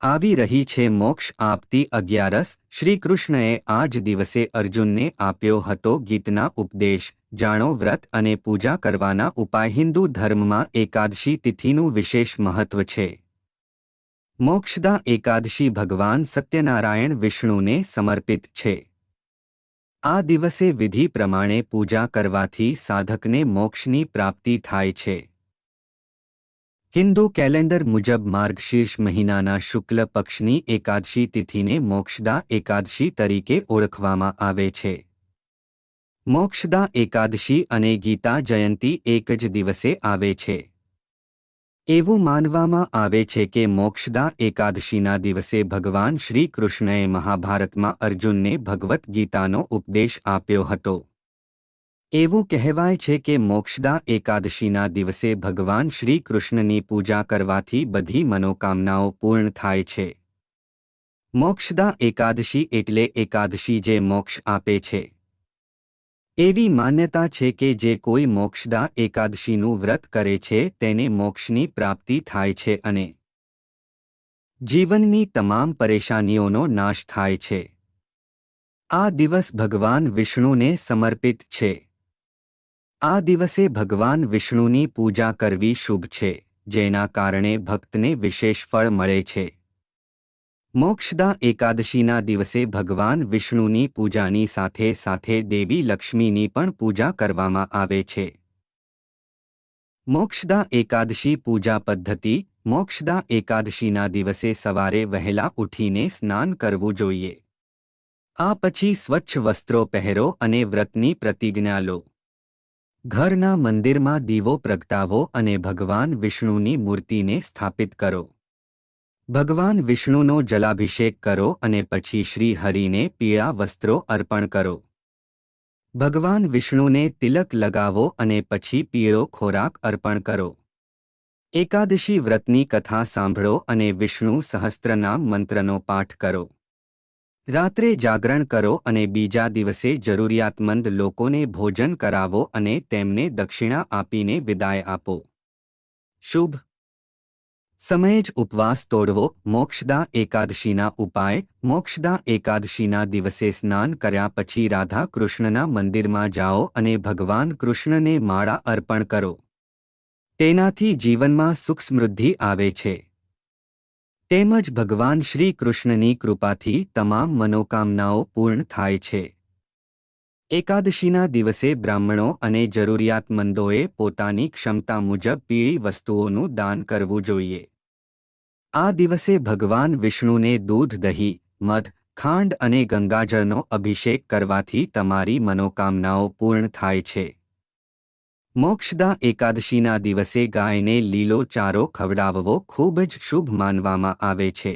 આવી રહી છે મોક્ષ આપતી અગિયારસ. શ્રીકૃષ્ણએ આ જ દિવસે અર્જુનને આપ્યો હતો ગીતના ઉપદેશ. જાણો વ્રત અને પૂજા કરવાના ઉપાય હિન્દુ ધર્મમાં એકાદશી તિથિનું વિશેષ મહત્વ છે. મોક્ષદા એકાદશી ભગવાન સત્યનારાયણ વિષ્ણુને સમર્પિત છે. આ દિવસે વિધિ પ્રમાણે પૂજા કરવાથી સાધકને મોક્ષની પ્રાપ્તિ થાય છે. હિન્દુ કેલેન્ડર મુજબ માર્ગશીર્ષ મહિનાના શુક્લ પક્ષની એકાદશી તિથિને મોક્ષદા એકાદશી તરીકે ઓળખવામાં આવે છે. મોક્ષદા એકાદશી અને ગીતા જયંતી એક જ દિવસે આવે છે. એવું માનવામાં આવે છે કે મોક્ષદા એકાદશીના દિવસે ભગવાન શ્રી કૃષ્ણએ મહાભારતમાં અર્જુનને ભગવદ્ ગીતાનો ઉપદેશ આપ્યો હતો. એવું કહેવાય છે કે મોક્ષદા એકાદશીના દિવસે ભગવાન શ્રી કૃષ્ણની પૂજા કરવાથી બધી મનોકામનાઓ પૂર્ણ થાય છે. મોક્ષદા એકાદશી એટલે એકાદશી જે મોક્ષ આપે છે. એવી માન્યતા છે કે જે કોઈ મોક્ષદા એકાદશીનું વ્રત કરે છે તેને મોક્ષની પ્રાપ્તિ થાય છે અને જીવનની તમામ પરેશાનીઓનો નાશ થાય છે. આ દિવસ ભગવાન વિષ્ણુને સમર્પિત છે. આ દિવસે ભગવાન વિષ્ણુની પૂજા કરવી શુભ છે, જેના કારણે ભક્તને વિશેષ ફળ મળે છે. મોક્ષદા એકાદશીના દિવસે ભગવાન વિષ્ણુની પૂજાની સાથે સાથે દેવી લક્ષ્મીની પણ પૂજા કરવામાં આવે છે. મોક્ષદા એકાદશી પૂજા પદ્ધતિ, મોક્ષદા એકાદશીના દિવસે સવારે વહેલા ઉઠીને સ્નાન કરવું જોઈએ. આ પછી સ્વચ્છ વસ્ત્રો પહેરો અને વ્રતની પ્રતિજ્ઞા લો. ઘરના મંદિરમાં દીવો પ્રગટાવો અને ભગવાન વિષ્ણુની મૂર્તિને સ્થાપિત કરો. ભગવાન વિષ્ણુનો જલાભિષેક કરો અને પછી શ્રી હરિને પીળા વસ્ત્રો અર્પણ કરો. ભગવાન વિષ્ણુને તિલક લગાવો અને પછી પીળો ખોરાક અર્પણ કરો. એકાદશી વ્રતની કથા સાંભળો અને વિષ્ણુ સહસ્ત્રનામ મંત્રનો પાઠ કરો. રાત્રે જાગરણ કરો અને બીજા દિવસે જરૂરિયાતમંદ લોકોને ભોજન કરાવો અને તેમને દક્ષિણા આપીને વિદાય આપો. શુભ. સમયે જ ઉપવાસ તોડવો, મોક્ષદા એકાદશીના ઉપાય, મોક્ષદા એકાદશીના દિવસે સ્નાન કર્યા પછી રાધા કૃષ્ણના મંદિરમાં જાઓ અને ભગવાન કૃષ્ણને માળા અર્પણ કરો. તેનાથી જીવનમાં સુખ સમૃદ્ધિ આવે છે. તેમજ ભગવાન શ્રી કૃષ્ણની કૃપાથી તમામ મનોકામનાઓ પૂર્ણ થાય છે. એકાદશીના દિવસે બ્રાહ્મણો અને જરૂરિયાતમંદોએ પોતાની ક્ષમતા મુજબ પીળી વસ્તુઓનું દાન કરવું જોઈએ. આ દિવસે ભગવાન વિષ્ણુને દૂધ, દહીં, મધ, ખાંડ અને ગંગાજળનો અભિષેક કરવાથી તમારી મનોકામનાઓ પૂર્ણ થાય છે. મોક્ષદા એકાદશીના દિવસે ગાયને લીલો ચારો ખવડાવવો ખૂબ જ શુભ માનવામાં આવે છે.